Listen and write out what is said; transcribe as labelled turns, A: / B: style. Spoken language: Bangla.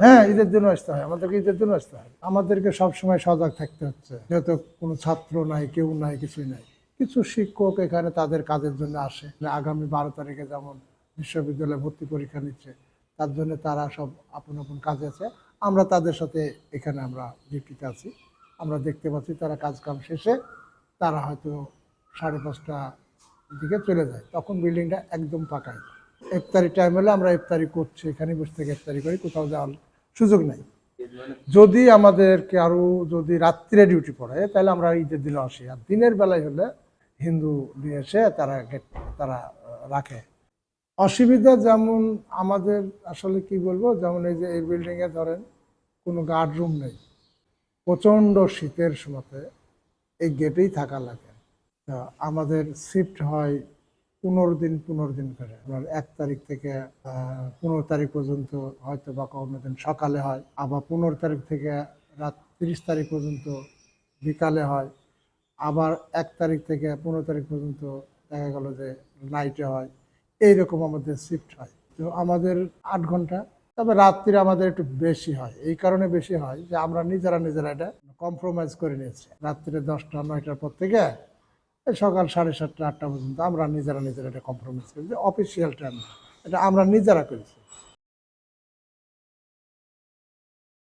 A: হ্যাঁ ঈদের জন্য আসতে হয়। আমাদেরকে ঈদের জন্য আসতে হয়। আমাদেরকে সবসময় সজাগ থাকতে হচ্ছে। যেহেতু কোনো ছাত্র নাই কেউ নাই কিছুই নাই। কিছু শিক্ষক এখানে তাদের কাজের জন্য আসে। আগামী বারো তারিখে যেমন বিশ্ববিদ্যালয়ে ভর্তি পরীক্ষা নিচ্ছে তার জন্য তারা সব আপন আপন কাজে আছে। আমরা তাদের সাথে এখানে আমরা ডিউটিতে আছি। আমরা দেখতে পাচ্ছি তারা কাজ কাম শেষে তারা হয়তো সাড়ে পাঁচটা দিকে চলে যায়। তখন বিল্ডিংটা একদম ফাঁকাই ইফতারি টাইম হলে আমরা ইফতারি করছি এখানে বসে থেকে ইফতারি করি, কোথাও যাওয়ার সুযোগ নাই। যদি আমাদেরকে আরও যদি রাত্রে ডিউটি পড়ে, তাহলে আমরা ঈদের দিনে আসি। আর দিনের বেলায় হলে হিন্দু নিয়ে এসে তারা গেট তারা রাখে। অসুবিধা যেমন আমাদের আসলে কি বলব, যেমন এই যে এই বিল্ডিংয়ে ধরেন কোনো গার্ড রুম নেই। প্রচণ্ড শীতের সময়তে এই গেটেই থাকা লাগে। আমাদের শিফট হয় পনেরো দিন পনেরো দিন করে। আপনার এক তারিখ থেকে পনেরো তারিখ পর্যন্ত হয়তো বা কোনো দিন সকালে হয়, আবার পনেরো তারিখ থেকে রাত তিরিশ তারিখ পর্যন্ত বিকালে হয়, আবার এক তারিখ থেকে পনেরো তারিখ পর্যন্ত দেখা গেল যে নাইটে হয়। এইরকম আমাদের শিফট হয়। তো আমাদের আট ঘণ্টা, তবে রাত্রি আমাদের একটু বেশি হয়। এই কারণে বেশি হয় যে আমরা নিজেরা নিজেরা এটা কম্প্রোমাইজ করে নিয়েছি। রাত্রে দশটা, নয়টার পর থেকে এই সকাল সাড়ে সাতটা, আটটা পর্যন্ত আমরা নিজেরা নিজেরা এটা কম্প্রোমাইজ করি যে অফিসিয়াল টাইম এটা আমরা নিজেরা করেছি।